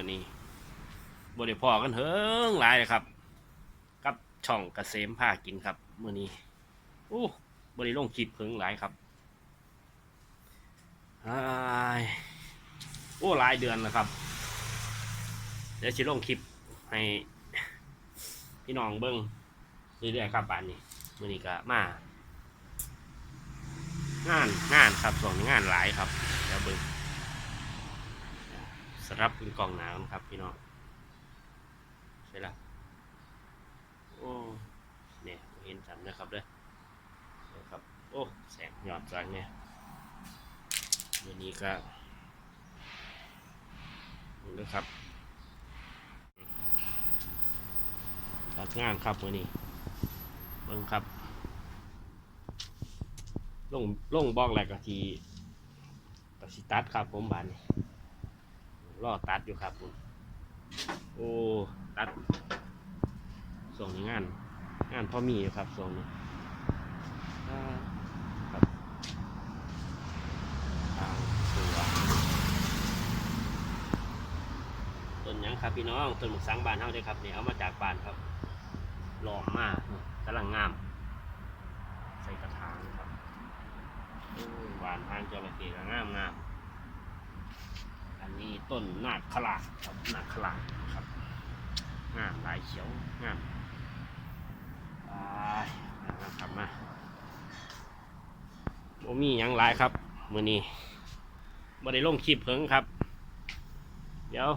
มื่อนี้บริพอกันเฮิงหลายเลยครับ กับช่องกเกษมผ้ากินครับมื่อนี้โอ้บริลงคลิปเพิงหลายครับโอ้หลายเดือนแล้วครับ เดี๋ยวชิลงคลิปให้พี่น้องเบิ้งเรื่อยๆครับบ้านนี้มื่อนี้ก็มางานงานครับส่วนงานหลายครับเดี๋ยวเบิ้ง สรับเป็นกองหนาวนะครับพี่น้องใช่ละโอ้เนี่ยเห็นสันนะครับเด้อเดี๋ยวครับโอ้แสงหยอดจังเนี่ยวันนี้ก็นี่นะครับจัดงานครับวันนี้เบิ้งครับลงลงบอกแหละกะทีกะสิตัดครับผมบานนี่ รอตัดอยู่ครับผมโอ้ ตัด ส่งนี้งาน งานพ่อมีอยู่ครับส่งนี้อ่าครับทางตัวต้นยังครับพี่น้องต้นหมกสังบานเฮาได้ครับเนี่ยเอามาจากบานครับหล่อมากกำลังงาม ใส่กระถางครับหวานทางจระเข้ก็งามงาม ต้นนาคขลาครับนาคขลาครับงามลายเขียวงามไปนะครับมาโมมีหยังลายครับมือนี้บ่ได้ลงคลิปเพิ่งครับ เดี๋ยว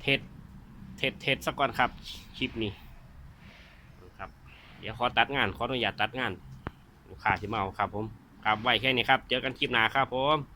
เทสเทสเทสสักก่อนครับคลิปนี้ครับ เดี๋ยวขอตัดงานขออนุญาตตัดงานลูกค้าที่มาเอาครับผม ครับไว้แค่นี้ครับ เจอกันคลิปหน้าครับผม